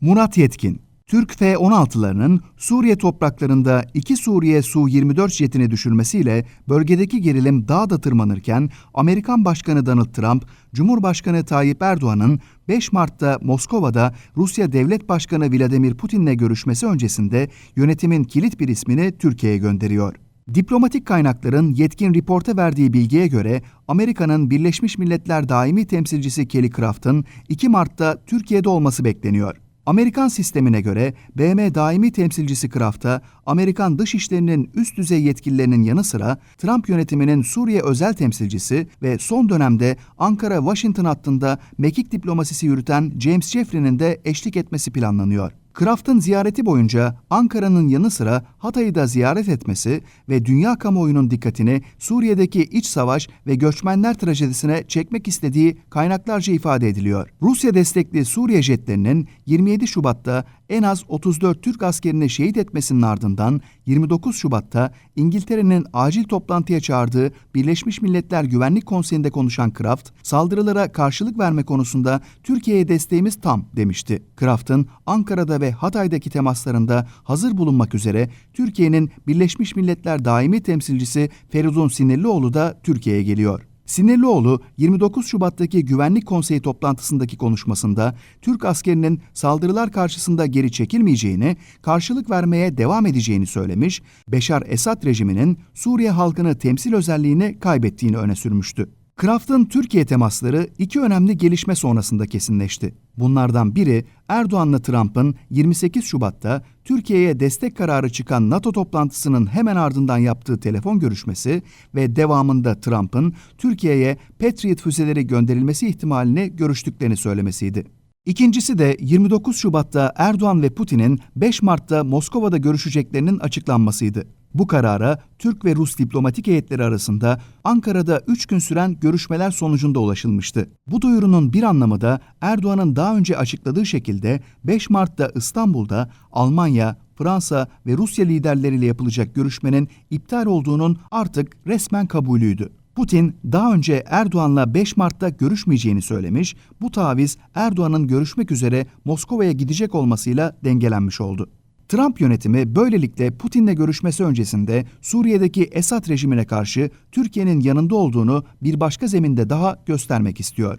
Murat Yetkin, Türk F-16'larının Suriye topraklarında iki Suriye Su-24 jetini düşürmesiyle bölgedeki gerilim daha da tırmanırken Amerikan Başkanı Donald Trump, Cumhurbaşkanı Tayyip Erdoğan'ın 5 Mart'ta Moskova'da Rusya Devlet Başkanı Vladimir Putin'le görüşmesi öncesinde yönetimin kilit bir ismini Türkiye'ye gönderiyor. Diplomatik kaynakların yetkin reporta verdiği bilgiye göre Amerika'nın Birleşmiş Milletler Daimi Temsilcisi Kelly Craft'ın 2 Mart'ta Türkiye'de olması bekleniyor. Amerikan sistemine göre BM daimi temsilcisi Kraft'a Amerikan dışişlerinin üst düzey yetkililerinin yanı sıra Trump yönetiminin Suriye özel temsilcisi ve son dönemde Ankara-Washington hattında mekik diplomasisi yürüten James Jeffrey'nin de eşlik etmesi planlanıyor. Kraft'ın ziyareti boyunca Ankara'nın yanı sıra Hatay'ı da ziyaret etmesi ve dünya kamuoyunun dikkatini Suriye'deki iç savaş ve göçmenler trajedisine çekmek istediği kaynaklarca ifade ediliyor. Rusya destekli Suriye jetlerinin 27 Şubat'ta en az 34 Türk askerini şehit etmesinin ardından 29 Şubat'ta İngiltere'nin acil toplantıya çağırdığı Birleşmiş Milletler Güvenlik Konseyi'nde konuşan Kraft, saldırılara karşılık verme konusunda Türkiye'ye desteğimiz tam demişti. Kraft'ın Ankara'da ve Hatay'daki temaslarında hazır bulunmak üzere Türkiye'nin Birleşmiş Milletler daimi temsilcisi Feridun Sinirlioğlu da Türkiye'ye geliyor. Sinirlioğlu 29 Şubat'taki Güvenlik Konseyi toplantısındaki konuşmasında Türk askerinin saldırılar karşısında geri çekilmeyeceğini, karşılık vermeye devam edeceğini söylemiş, Beşar Esad rejiminin Suriye halkını temsil özelliğini kaybettiğini öne sürmüştü. Kraft'ın Türkiye temasları iki önemli gelişme sonrasında kesinleşti. Bunlardan biri Erdoğan'la Trump'ın 28 Şubat'ta Türkiye'ye destek kararı çıkan NATO toplantısının hemen ardından yaptığı telefon görüşmesi ve devamında Trump'ın Türkiye'ye Patriot füzeleri gönderilmesi ihtimalini görüştüklerini söylemesiydi. İkincisi de 29 Şubat'ta Erdoğan ve Putin'in 5 Mart'ta Moskova'da görüşeceklerinin açıklanmasıydı. Bu karara Türk ve Rus diplomatik heyetleri arasında Ankara'da 3 gün süren görüşmeler sonucunda ulaşılmıştı. Bu duyurunun bir anlamı da Erdoğan'ın daha önce açıkladığı şekilde 5 Mart'ta İstanbul'da Almanya, Fransa ve Rusya liderleriyle yapılacak görüşmenin iptal olduğunun artık resmen kabulüydü. Putin daha önce Erdoğan'la 5 Mart'ta görüşmeyeceğini söylemiş, bu taviz Erdoğan'ın görüşmek üzere Moskova'ya gidecek olmasıyla dengelenmiş oldu. Trump yönetimi böylelikle Putin'le görüşmesi öncesinde Suriye'deki Esad rejimine karşı Türkiye'nin yanında olduğunu bir başka zeminde daha göstermek istiyor.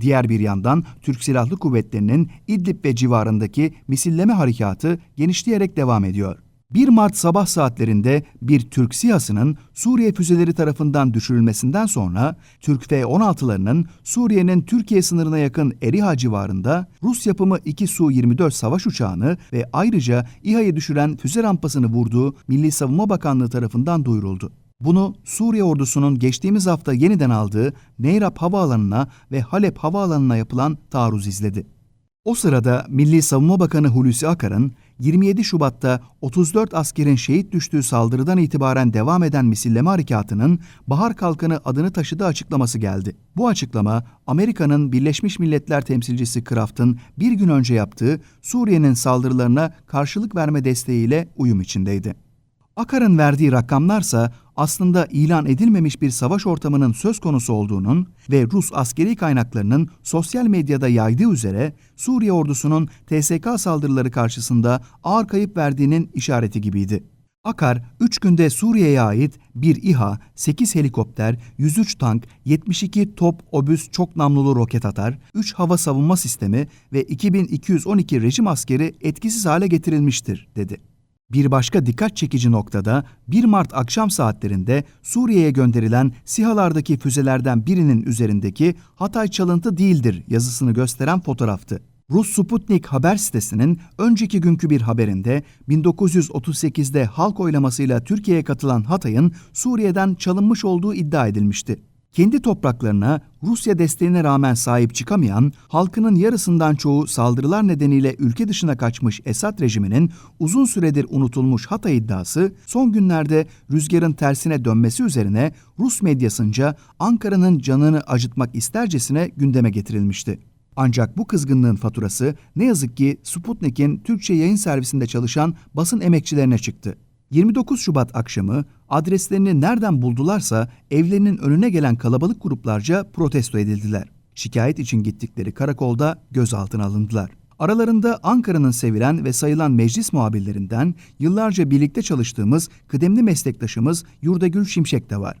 Diğer bir yandan Türk Silahlı Kuvvetleri'nin İdlib ve civarındaki misilleme harekatı genişleyerek devam ediyor. 1 Mart sabah saatlerinde bir Türk SİHA'sının Suriye füzeleri tarafından düşürülmesinden sonra Türk F-16'larının Suriye'nin Türkiye sınırına yakın Eriha civarında Rus yapımı 2 Su-24 savaş uçağını ve ayrıca İHA'yı düşüren füze rampasını vurduğu Milli Savunma Bakanlığı tarafından duyuruldu. Bunu Suriye ordusunun geçtiğimiz hafta yeniden aldığı Neyrap Havaalanı'na ve Halep Havaalanı'na yapılan taarruz izledi. O sırada Milli Savunma Bakanı Hulusi Akar'ın 27 Şubat'ta 34 askerin şehit düştüğü saldırıdan itibaren devam eden misilleme harekatının Bahar Kalkanı adını taşıdığı açıklaması geldi. Bu açıklama Amerika'nın Birleşmiş Milletler temsilcisi Kraft'ın bir gün önce yaptığı Suriye'nin saldırılarına karşılık verme desteğiyle uyum içindeydi. Akar'ın verdiği rakamlarsa aslında ilan edilmemiş bir savaş ortamının söz konusu olduğunun ve Rus askeri kaynaklarının sosyal medyada yaydığı üzere Suriye ordusunun TSK saldırıları karşısında ağır kayıp verdiğinin işareti gibiydi. Akar, 3 günde Suriye'ye ait bir İHA, 8 helikopter, 103 tank, 72 top obüs çok namlulu roket atar, 3 hava savunma sistemi ve 2212 rejim askeri etkisiz hale getirilmiştir, dedi. Bir başka dikkat çekici noktada 1 Mart akşam saatlerinde Suriye'ye gönderilen SİHA'lardaki füzelerden birinin üzerindeki Hatay çalıntı değildir yazısını gösteren fotoğraftı. Rus Sputnik haber sitesinin önceki günkü bir haberinde 1938'de halk oylamasıyla Türkiye'ye katılan Hatay'ın Suriye'den çalınmış olduğu iddia edilmişti. Kendi topraklarına Rusya desteğine rağmen sahip çıkamayan, halkının yarısından çoğu saldırılar nedeniyle ülke dışına kaçmış Esad rejiminin uzun süredir unutulmuş Hatay iddiası, son günlerde rüzgarın tersine dönmesi üzerine Rus medyasınca Ankara'nın canını acıtmak istercesine gündeme getirilmişti. Ancak bu kızgınlığın faturası ne yazık ki Sputnik'in Türkçe yayın servisinde çalışan basın emekçilerine çıktı. 29 Şubat akşamı adreslerini nereden buldularsa evlerinin önüne gelen kalabalık gruplarca protesto edildiler. Şikayet için gittikleri karakolda gözaltına alındılar. Aralarında Ankara'nın sevilen ve sayılan meclis muhabirlerinden yıllarca birlikte çalıştığımız kıdemli meslektaşımız Yurdagül Şimşek de var.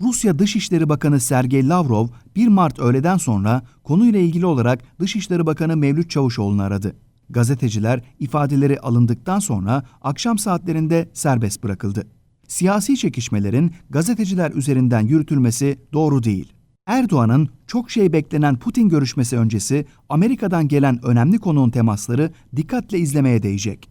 Rusya Dışişleri Bakanı Sergey Lavrov 1 Mart öğleden sonra konuyla ilgili olarak Dışişleri Bakanı Mevlüt Çavuşoğlu'nu aradı. Gazeteciler ifadeleri alındıktan sonra akşam saatlerinde serbest bırakıldı. Siyasi çekişmelerin gazeteciler üzerinden yürütülmesi doğru değil. Erdoğan'ın çok şey beklenen Putin görüşmesi öncesi Amerika'dan gelen önemli konuğun temasları dikkatle izlemeye değecek.